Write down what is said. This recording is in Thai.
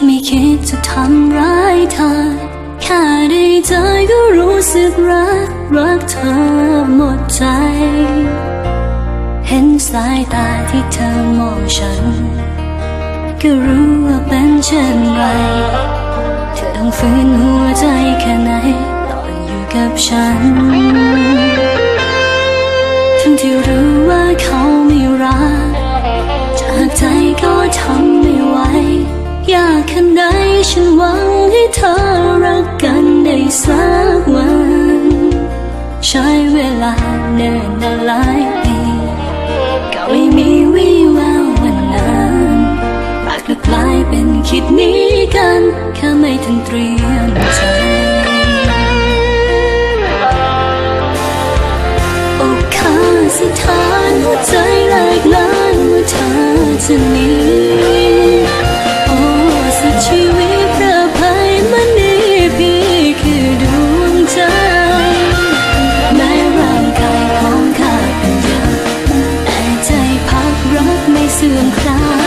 ฉันไม่คิดจะทำร้ายเธอ แค่ได้เจอก็รู้สึกรัก รักเธอหมดใจ เห็นสายตาที่เธอมองฉัน ก็รู้ว่าเป็นเช่นไร เธอต้องฝืนหัวใจแค่ไหน ตอนอยู่กับฉัน ทั้งที่รู้ว่าเขาไม่รัก จากใจก็ทำไม่ไหว ยากแค่ไหนฉันหวังให้เธอรักกันได้สักวัน ใช้เวลาเนิ่นนานหลายปีก็ไม่มีวี่แวววันนั้นรักก็กลายเป็นคิดนี้กันแค่ไม่ทันเตรียมใจโอ้ข้าสถานหัวใจแหลกลานเมื่อเธอจะหนี ไ